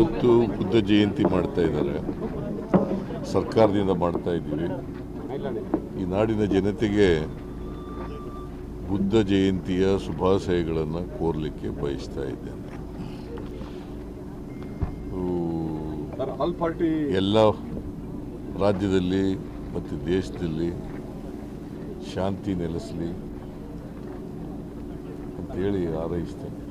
ಇವತ್ತು ಬುದ್ಧ ಜಯಂತಿ ಮಾಡ್ತಾ ಇದ್ದಾರೆ. ಸರ್ಕಾರದಿಂದ ಮಾಡ್ತಾ ಇದ್ದೀವಿ. ಈ ನಾಡಿನ ಜನತೆಗೆ ಬುದ್ಧ ಜಯಂತಿಯ ಶುಭಾಶಯಗಳನ್ನು ಕೋರಲಿಕ್ಕೆ ಬಯಸ್ತಾ ಇದ್ದೇನೆ. ಎಲ್ಲ ರಾಜ್ಯದಲ್ಲಿ ಮತ್ತು ದೇಶದಲ್ಲಿ ಶಾಂತಿ ನೆಲೆಸಲಿ ಅಂತೇಳಿ ಹಾರೈಸ್ತೇನೆ.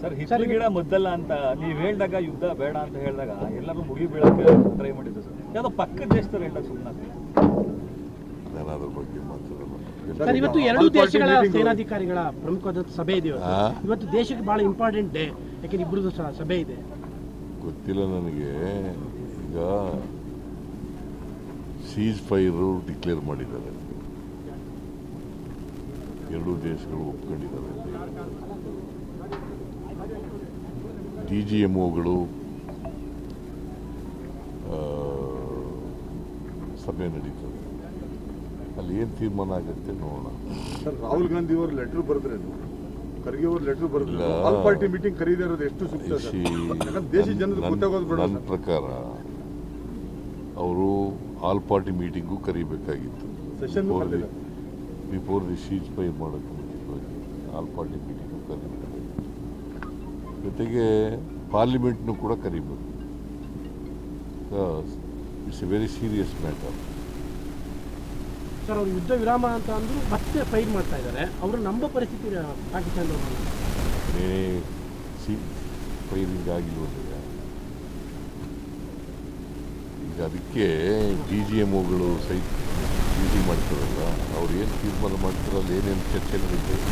ಸರ್ ಹಿಸಲ್ ಗಿಡ ಮುದ್ದಲ್ಲ ಅಂತ ನೀವು ಹೇಳಿದಾಗ ಯುದ್ಧ ಬೇಡ ಅಂತ ಹೇಳಿದಾಗ ಎಲ್ಲರೂ ಮುಗಿ ಬೀಳಕ್ಕೆ ಟ್ರೈ ಮಾಡಿದ್ರು ಸರ್. ಯಾವುದೋ ಪಕ್ಕದ ದೇಶದವ್ರು ಹೇಳಕ್ ಸುಮ್ಮನೆ ಬಗ್ಗೆ ಮಾತಾಡಲ್ಲ ಸರ್ ಇವತ್ತು ಎರಡು ದೇಶಗಳ ಸೇನಾಧಿಕಾರಿಗಳ ಪ್ರಮುಖವಾದ ಸಭೆ ಇದೆ ಇವತ್ತು. ಆ? ಇವತ್ತು ದೇಶಕ್ಕೆ ಬಹಳ ಇಂಪಾರ್ಟೆಂಟ್ ಡೇ ಯಾಕೆಂದ್ರೆ ಇಬ್ಬರದು ಸಭೆ ಇದೆ. ಗೊತ್ತಿಲ್ಲ ನನಗೆ. ಈಗ ಸೀಸ್ ಫೈರು ಡಿಕ್ಲೇರ್ ಮಾಡಿದ್ದಾರೆ. ಎರಡೂ ದೇಶಗಳು ಒಪ್ಕೊಂಡಿದ್ದಾರೆ ಡಿ ಜಿ ಎಂ ಒಗಳು ಸಭೆ ನಡೀತದೆ. ಅಲ್ಲಿ ಏನು ತೀರ್ಮಾನ ಆಗುತ್ತೆ ನೋಡೋಣ. ಸರ್ ರಾಹುಲ್ ಗಾಂಧಿ ಅವರು ಲೆಟರ್ ಬರೆದ್ರೇನು? ಖರ್ಗೆ ಅವರು ಲೆಟರ್ ಬರೆದ್ರು ಆಲ್ ಪಾರ್ಟಿ ಮೀಟಿಂಗ್ ಕರೀದೇ ಇರೋದು ಎಷ್ಟು ಸೂಕ್ತ ಜನರು ದೇಶ ಜನರಿಗೆ ಗೊತ್ತಾಗೋದು ಬೇಡ ನನ್ನ ಪ್ರಕಾರ ಅವರು ಆಲ್ ಪಾರ್ಟಿ ಮೀಟಿಂಗು ಕರಿಬೇಕಾಗಿತ್ತು. ಬಿಫೋರ್ ದಿ ಸೀಜ್ ಫೈ ಮಾಡೋದು ಮುಂಚಿತವಾಗಿ ಆಲ್ ಪಾರ್ಟಿ ಮೀಟಿಂಗು ಕರಿಬೇಕಾಗಿತ್ತು ಜೊತೆಗೆ ಪಾರ್ಲಿಮೆಂಟ್ನು ಕೂಡ ಕರಿಬೇಕು. It's a very serious matter sir ಅವ್ರು ಯುದ್ಧ ವಿರಾಮ ಅಂತ ಅಂದರು ಮತ್ತೆ ಫೈರ್ ಮಾಡ್ತಾ ಇದ್ದಾರೆ. ಅವರು ನಂಬ ಪರಿಸ್ಥಿತಿ ಪಾಕಿಸ್ತಾನದವರು ಬೇರೆ ಸಿ ಫೈರಿಂಗ್ ಆಗಿಲ್ವಲ್ಲ ಈಗ ಅದಕ್ಕೆ ಡಿ ಜಿ ಎಂ ಒಗಳು ಸಹಿತ ಡ್ಯೂಟಿ ಮಾಡ್ತಾರಲ್ಲ ಅವ್ರು ಏನು ತೀರ್ಮಾನ ಮಾಡ್ತಾರಲ್ಲ ಏನೇನು ಚರ್ಚೆ ನಡೀತದೆ?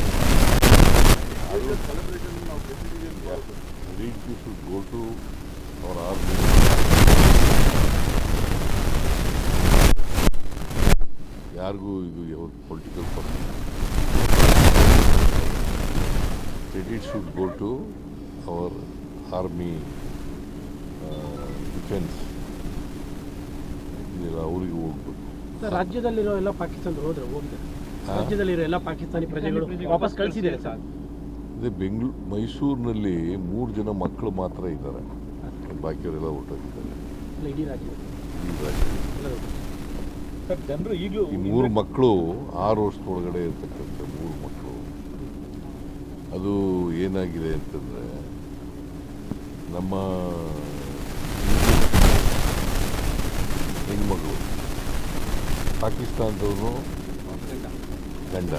ಟು ಅವರ್ ಆರ್ಮಿ ಯಾರಿಗೂ ಇದು ಯಾವ political person credit should go to our army defence ಇದೆಲ್ಲ ಅವರಿಗೆ ಹೋಗ್ಬೇಕು. ರಾಜ್ಯದಲ್ಲಿರೋ ಎಲ್ಲ ಪಾಕಿಸ್ತಾನ ಹೋದ್ರೆ ಹೋಗಿದೆ ರಾಜ್ಯದಲ್ಲಿರೋ ಎಲ್ಲ ಪಾಕಿಸ್ತಾನಿ ಪ್ರಜೆಗಳು ವಾಪಸ್ ಕಳಿಸಿದ್ದಾರೆ ಸರ್. ಅದೇ ಬೆಂಗ್ಳೂ ಮೈಸೂರಿನಲ್ಲಿ ಮೂರು ಜನ ಮಕ್ಕಳು ಮಾತ್ರ ಇದ್ದಾರೆ. ಬಾಕಿಯವರೆಲ್ಲ ಹೊರಟೋಗಿದ್ದಾರೆ ಇಡೀ. ಜನರು ಈಗಲೂ ಈ ಮೂರು ಮಕ್ಕಳು ಆರು ವರ್ಷದೊಳಗಡೆ ಇರ್ತಕ್ಕಂಥ ಮೂರು ಮಕ್ಕಳು. ಅದು ಏನಾಗಿದೆ ಅಂತಂದರೆ ನಮ್ಮ ಹೆಣ್ಮಗಳು ಪಾಕಿಸ್ತಾನದವನು ಗಂಡ.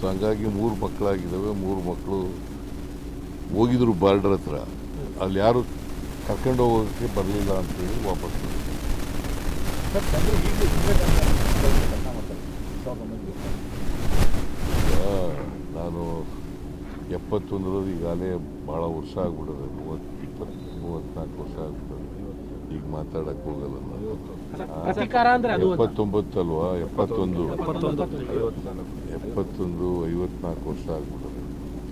ಸೊ ಹಂಗಾಗಿ ಮೂರು ಮಕ್ಕಳಾಗಿದ್ದಾವೆ ಮೂರು ಮಕ್ಕಳು ಹೋಗಿದ್ರು ಬಾರ್ಡರ್ ಹತ್ರ. ಅಲ್ಲಿ ಯಾರು ಕರ್ಕೊಂಡು ಹೋಗೋಕ್ಕೆ ಬರಲಿಲ್ಲ ಅಂತೇಳಿ ವಾಪಸ್ ನಾನು ಎಪ್ಪತ್ತೊಂದರಲ್ಲಿ ಈಗಾಗಲೇ ಭಾಳ ವರ್ಷ ಆಗ್ಬಿಡೋದು ಮೂವತ್ತು ಇಪ್ಪತ್ತು ಮೂವತ್ತ್ನಾಲ್ಕು ವರ್ಷ ಆಗ್ಬಿಡೋದು ಈಗ ಮಾತಾಡಕ್ಕೆ ಹೋಗಲ್ಲ ನಾನು. ಪ್ರತೀಕಾರ ಅಂದ್ರೆ ಅದು ಅಂತ. ಎಪ್ಪತ್ತೊಂಬತ್ತು ಅಲ್ವಾ? ಎಪ್ಪತ್ತೊಂದು. ಎಪ್ಪತ್ತೊಂದು. ಐವತ್ನಾಲ್ಕು ವರ್ಷ ಆಗ್ಬಿಡೋದು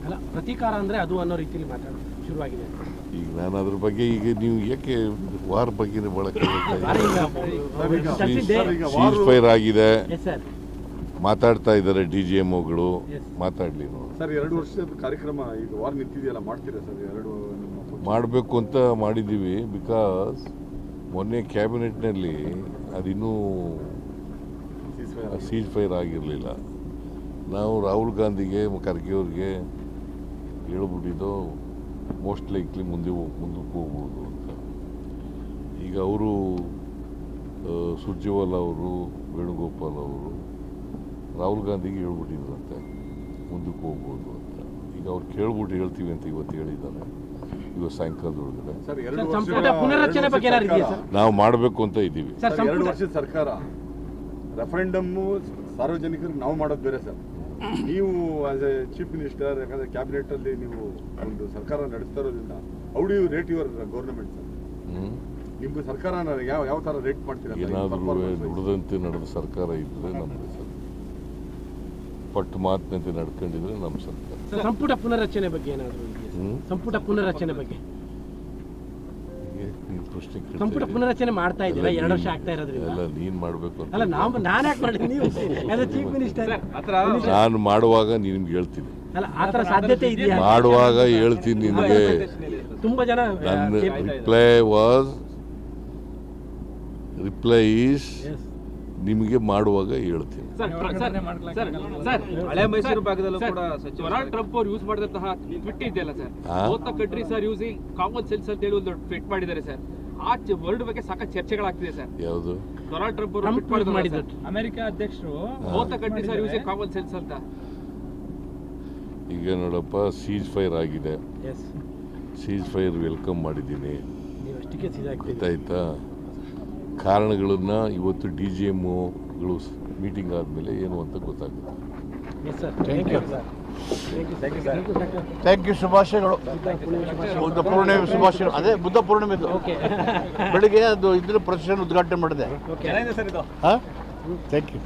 ಅಲ್ಲ ಪ್ರತೀಕಾರ ಅಂದ್ರೆ ಅದು ಅನ್ನೋ ರೀತಿಯಲ್ಲಿ ಮಾತಾಡೋದು ಶುರುವಾಗಿದೆ. ಈಗ ನಾನು ಅದ್ರ ಬಗ್ಗೆ ಈಗ ನೀವು ಯಾಕೆ ವಾರ್ ಬಗ್ಗೆ ಭಾಳ ಈಗ ಸೀಸ್ ಫೈರ್ ಆಗಿದೆ. ಎಸ್ ಸರ್ ಮಾತಾಡ್ತಾ ಇದ್ದಾರೆ ಡಿ ಜಿ ಎಂ ಒಗಳು. ಮಾತಾಡಲಿ ನೋಡಿ. ಸರ್ ಎರಡು ವರ್ಷದ ಕಾರ್ಯಕ್ರಮ ಈಗ ವಾರ್ ನಿಂತಿದೆಯಲ್ಲ ಮಾಡ್ತೀರಾ ಸರ್ ಎರಡು ನಿಮ್ಮ ಮಾಡಬೇಕು ಅಂತ ಮಾಡಿದ್ದೀವಿ ಬಿಕಾಸ್ ಮೊನ್ನೆ ಕ್ಯಾಬಿನೆಟ್ನಲ್ಲಿ ಅದಿನ್ನೂ. ಸೀಜ್ ಫೈರ್ ಆಗಿರಲಿಲ್ಲ. ನಾವು ರಾಹುಲ್ ಗಾಂಧಿಗೆ ಖರ್ಗೆ ಅವ್ರಿಗೆ ಹೇಳ್ಬಿಟ್ಟಿದ್ದು ಮೋಸ್ಟ್ ಲೈಕ್ಲಿ ಮುಂದೆ ಹೋಗ್- ಮುಂದಕ್ಕೆ ಹೋಗ್ಬೋದು ಅಂತ. ಈಗ ಅವರು ಸುರ್ಜೇವಾಲ ಅವರು ವೇಣುಗೋಪಾಲ್ ಅವರು ರಾಹುಲ್ ಗಾಂಧಿಗೆ ಹೇಳ್ಬಿಟ್ಟಿದ್ರಂತೆ ಮುಂದಕ್ಕೆ ಹೋಗ್ಬೋದು ಅಂತ. ಅವ್ರು ಕೇಳ್ಬಿಟ್ಟು ಹೇಳ್ತೀವಿ ಅಂತ ಇವತ್ತು ಹೇಳಿದ್ದಾರೆ. ಇವತ್ತು ಸಾಯಂಕಾಲದೊಳಗಡೆ ನಾವು ಮಾಡಬೇಕು ಅಂತ ಇದ್ದೀವಿ. ಎರಡು ವರ್ಷದ ಸರ್ಕಾರ ರೆಫರೆಂಡಮ್ಮು ಸಾರ್ವಜನಿಕರಿಗೆ ನಾವು ಮಾಡೋದು ಬೇರೆ ಸರ್. ನೀವು ಆಸ್ ಎ ಚೀಫ್ ಮಿನಿಸ್ಟರ್ ಯಾಕಂದ್ರೆ ಕ್ಯಾಬಿನೆಟ್ ಅಲ್ಲಿ ನೀವು ಒಂದು ಸರ್ಕಾರ ನಡೆಸ್ತಾ ಇರೋದ್ರಿಂದ how do you rate your government sir. Hmm? ನಿಮ್ಗೆ ಸರ್ಕಾರ ಯಾವ ಯಾವ ತರ ರೇಟ್ ಮಾಡ್ತೀರಾ ಏನಾದರೂ performance ನಡೆದ ಸರ್ಕಾರ ಇದ್ರೆ ನಮ್ಗೆ ಸರ್ಕಾರ ಪಟ್ಟು ಮಾತಿನಂತೆ ನಡ್ಕೊಂಡಿದ್ರೆ ನಮ್ಮ ಸರ್ಕಾರ. ಸರ್ ಸಂಪುಟ ಪುನರ್ರಚನೆ ಬಗ್ಗೆ ಏನಾದರೂ? ಸಂಪುಟ ಪುನರ್ರಚನೆ ಬಗ್ಗೆ. ಹೀಗೆ ನೀನು ಪ್ರಶ್ನೆ ಕೇಳ್ತಾ ಸಂಪುಟ ಇದೀಯ. ಪುನರ್ರಚನೆ ಮಾಡ್ತಾ ಇದ್ದೀರಾ? ಎರಡು ವರ್ಷ ಆಗ್ತಾ ಇರೋದ್ರಿಂದ. ಅಲ್ಲ ನೀನ್ ಮಾಡಬೇಕು ಅಲ್ಲ ಅಂತ ನಾವು ನಾನು ಯಾಕೆ ಮಾಡಿ ನೀವು ಚೀಫ್ ಮಿನಿಸ್ಟರ್ ನಾನು ಮಾಡುವಾಗ ನಿಮ್ಗೆ ಹೇಳ್ತೀನಿ. ಅಲ್ಲ ಆ ಥರ ಸಾಧ್ಯತೆ ಇದೆಯಾ? ಮಾಡುವಾಗ ಹೇಳ್ತೀನಿ ನಿನಗೆ ತುಂಬಾ ಜನ ನನ್ನ reply was reply is Yes. ನಿಮಗೆ ಮಾಡುವಾಗ ಹೇಳ್ತೀನಿ. ಸರ್ ಸರ್ ಸರ್ ಸರ್ ಹಳೆ ಮೈಸೂರು ಭಾಗದಲ್ಲೂ ಕೂಡ ಡೊನಾಲ್ಡ್ ಟ್ರಂಪ್ ಅವ್ರು ಯೂಸ್ ಮಾಡಿದಂತಹ ಟ್ವಿಟ್ ಇದೆಯಲ್ಲ sir? Both countries are using common sense ಅಂತ ಹೇಳಿ ಒಂದು ಟ್ವಿಟ್ ಮಾಡಿದ್ದಾರೆ ಸರ್. ಆ ವರ್ಲ್ಡ್ ಬಗ್ಗೆ ಸಾಕಷ್ಟು ಚರ್ಚೆಗಳಾಗ್ತಿದೆ ಸರ್. ಯಾವುದು? ಡೊನಾಲ್ಡ್ ಟ್ರಂಪ್ ಅವರು ಟ್ವಿಟ್ ಮಾಡಿದ್ರು ಅಮೆರಿಕ ಅಧ್ಯಕ್ಷರು both country sir using common sense ಅಂತ. ಈಗ ನೋಡಪ್ಪ ಸೀಜ್ ಫೈರ್ ಆಗಿದೆ. ಸೀಜ್ ಫೈರ್ ವೆಲ್ಕಮ್ ಮಾಡಿದ್ದೀನಿ. ಗೊತ್ತಾಯ್ತಾ? ಕಾರಣಗಳನ್ನ ಇವತ್ತು ಡಿ ಜಿ ಎಮ್ಗಳು ಮೀಟಿಂಗ್ ಆದಮೇಲೆ ಏನು ಅಂತ ಗೊತ್ತಾಗುತ್ತೆ. ಥ್ಯಾಂಕ್ ಯು ಶುಭಾಶಯಗಳು. ಬುದ್ಧ ಪೂರ್ಣಿಮೆ ಶುಭಾಶಯಗಳು. ಅದೇ ಬುದ್ಧ ಪೂರ್ಣಿಮೆದು ಓಕೆ ಬೆಳಿಗ್ಗೆ ಅದು ಇದ್ರ ಪ್ರದರ್ಶನ ಉದ್ಘಾಟನೆ ಮಾಡಿದೆ. ಚೆನ್ನಾಗಿದೆ ಸರ್ ಇದು. ಹಾಂ? Thank you